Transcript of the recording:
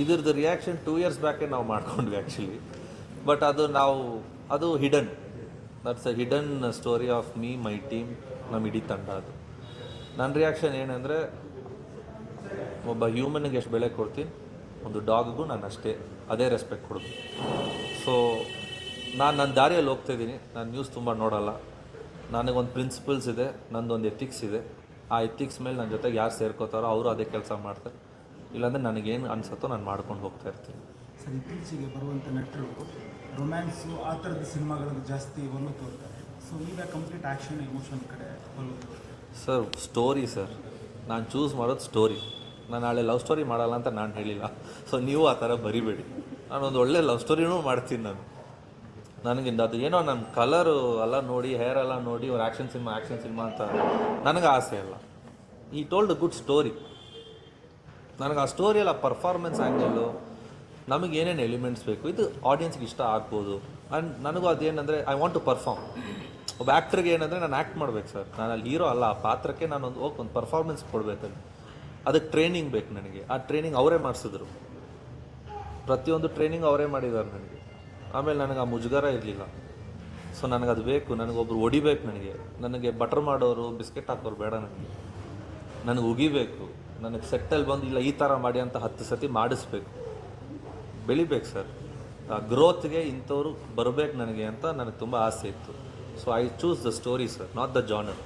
ಇದ್ರದ್ದು reaction two years ಬ್ಯಾಕೆ ನಾವು ಮಾಡ್ಕೊಂಡ್ವಿ ಆ್ಯಕ್ಚುಲಿ ಬಟ್ ಅದು ನಾವು, ಅದು hidden that's a hidden story of me my team ನಮ್ಮ ಇಡೀ ತಂಡ ಅದು. ನನ್ನ ರಿಯಾಕ್ಷನ್ ಏನಂದರೆ, ಒಬ್ಬ ಹ್ಯೂಮನ್ಗೆ ಎಷ್ಟು ಬೆಲೆ ಕೊಡ್ತೀನಿ, ಒಂದು ಡಾಗ್ಗೂ ನಾನು ಅಷ್ಟೇ, ಅದೇ ರೆಸ್ಪೆಕ್ಟ್ ಕೊಡೋದು. ಸೊ ನಾನು ನನ್ನ ದಾರಿಯಲ್ಲಿ ಹೋಗ್ತಾ ಇದ್ದೀನಿ, ನಾನು ನ್ಯೂಸ್ ತುಂಬ ನೋಡೋಲ್ಲ. ನನಗೊಂದು ಪ್ರಿನ್ಸಿಪಲ್ಸ್ ಇದೆ, ನಂದೊಂದು ಎಥಿಕ್ಸ್ ಇದೆ. ಆ ಎಥಿಕ್ಸ್ ಮೇಲೆ ನನ್ನ ಜೊತೆಗೆ ಯಾರು ಸೇರ್ಕೋತಾರೋ ಅವರು ಅದೇ ಕೆಲಸ ಮಾಡ್ತಾರೆ. ಇಲ್ಲಾಂದರೆ ನನಗೇನು ಅನ್ಸುತ್ತೋ ನಾನು ಮಾಡ್ಕೊಂಡು ಹೋಗ್ತಾ ಇರ್ತೀನಿ. ಸರ್ ಇತ್ತೀಚೆಗೆ ಬರುವಂಥ ನಟರು ರೊಮ್ಯಾನ್ಸು ಆ ಥರದ ಸಿನಿಮಾಗಳಿಗೆ ಜಾಸ್ತಿ ಒಲವು ತೋರ್ತಾರೆ. ಸೊ ಈಗ ಕಂಪ್ಲೀಟ್ ಆ್ಯಕ್ಷನ್ ಎಮೋಷನ್ ಕಡೆ ಒಲವು ಸರ್ ಸ್ಟೋರಿ ಸರ್. ನಾನು ಚೂಸ್ ಮಾಡೋದು ಸ್ಟೋರಿ ನಾನು ನಾಳೆ ಲವ್ ಸ್ಟೋರಿ ಮಾಡಲ್ಲ ಅಂತ ನಾನು ಹೇಳಿಲ್ಲ. ಸೊ ನೀವು ಆ ಥರ ಬರಿಬೇಡಿ. ನಾನೊಂದು ಒಳ್ಳೆ ಲವ್ ಸ್ಟೋರಿನೂ ಮಾಡ್ತೀನಿ ನಾನು. ನನಗೆ ಅದು ಏನೋ ನನ್ನ ಕಲರು ಎಲ್ಲ ನೋಡಿ ಹೇರ್ ಎಲ್ಲ ನೋಡಿ ಅವ್ರು ಆ್ಯಕ್ಷನ್ ಸಿನಿಮಾ ಆ್ಯಕ್ಷನ್ ಸಿನಿಮಾ ಅಂತ ನನಗೆ ಆಸೆ ಅಲ್ಲ. ಈ ಟೋಲ್ಡ್ ಗುಡ್ ಸ್ಟೋರಿ ನನಗೆ ಆ ಸ್ಟೋರಿಯಲ್ಲ ಪರ್ಫಾರ್ಮೆನ್ಸ್ ಆ್ಯಂಗಲ್ಲು ನಮಗೆ ಏನೇನು ಎಲಿಮೆಂಟ್ಸ್ ಬೇಕು, ಇದು ಆಡಿಯನ್ಸ್ಗೆ ಇಷ್ಟ ಆಗ್ಬೋದು. ಆ್ಯಂಡ್ ನನಗೂ ಅದೇನಂದರೆ ಐ ವಾಂಟ್ ಟು ಪರ್ಫಾರ್ಮ್ ಒಬ್ಬ ಆ್ಯಕ್ಟ್ರಿಗೆ ಏನಂದರೆ, ನಾನು ಆ್ಯಕ್ಟ್ ಮಾಡ್ಬೇಕು ಸರ್ ನಾನು ಅಲ್ಲಿ ಹೀರೋ ಅಲ್ಲ, ಆ ಪಾತ್ರಕ್ಕೆ ಒಂದು ಹೋಗಿ ಒಂದು ಪರ್ಫಾರ್ಮೆನ್ಸ್ ಕೊಡಬೇಕಲ್ಲಿ ಅದಕ್ಕೆ ಟ್ರೈನಿಂಗ್ ಬೇಕು ನನಗೆ. ಆ ಟ್ರೈನಿಂಗ್ ಅವರೇ ಮಾಡಿಸಿದ್ರು. ಪ್ರತಿಯೊಂದು ಟ್ರೈನಿಂಗ್ ಅವರೇ ಮಾಡಿದ್ದಾರೆ ನನಗೆ. ಆಮೇಲೆ ನನಗೆ ಆ ಮುಜುಗರ ಇರಲಿಲ್ಲ. ಸೊ ನನಗೆ ಅದು ಬೇಕು ನನಗೊಬ್ರು ಹೊಡಿಬೇಕು ನನಗೆ. ನನಗೆ ಬಟರ್ ಮಾಡೋರು ಬಿಸ್ಕೆಟ್ ಹಾಕೋರು ಬೇಡ ನನಗೆ. ನನಗೆ ಉಗಿಬೇಕು, ನನಗೆ ಸೆಟ್ಟಲ್ಲಿ ಬಂದು, ಇಲ್ಲ ಈ ಥರ ಮಾಡಿ ಅಂತ ಹತ್ತು ಸತಿ ಮಾಡಿಸ್ಬೇಕು. ಬೆಳಿಬೇಕು ಸರ್ ಆ ಗ್ರೋತ್ಗೆ ಇಂಥವ್ರು ಬರಬೇಕು ನನಗೆ ಅಂತ ನನಗೆ ತುಂಬ ಆಸೆ ಇತ್ತು. So I choose the story sir not the genre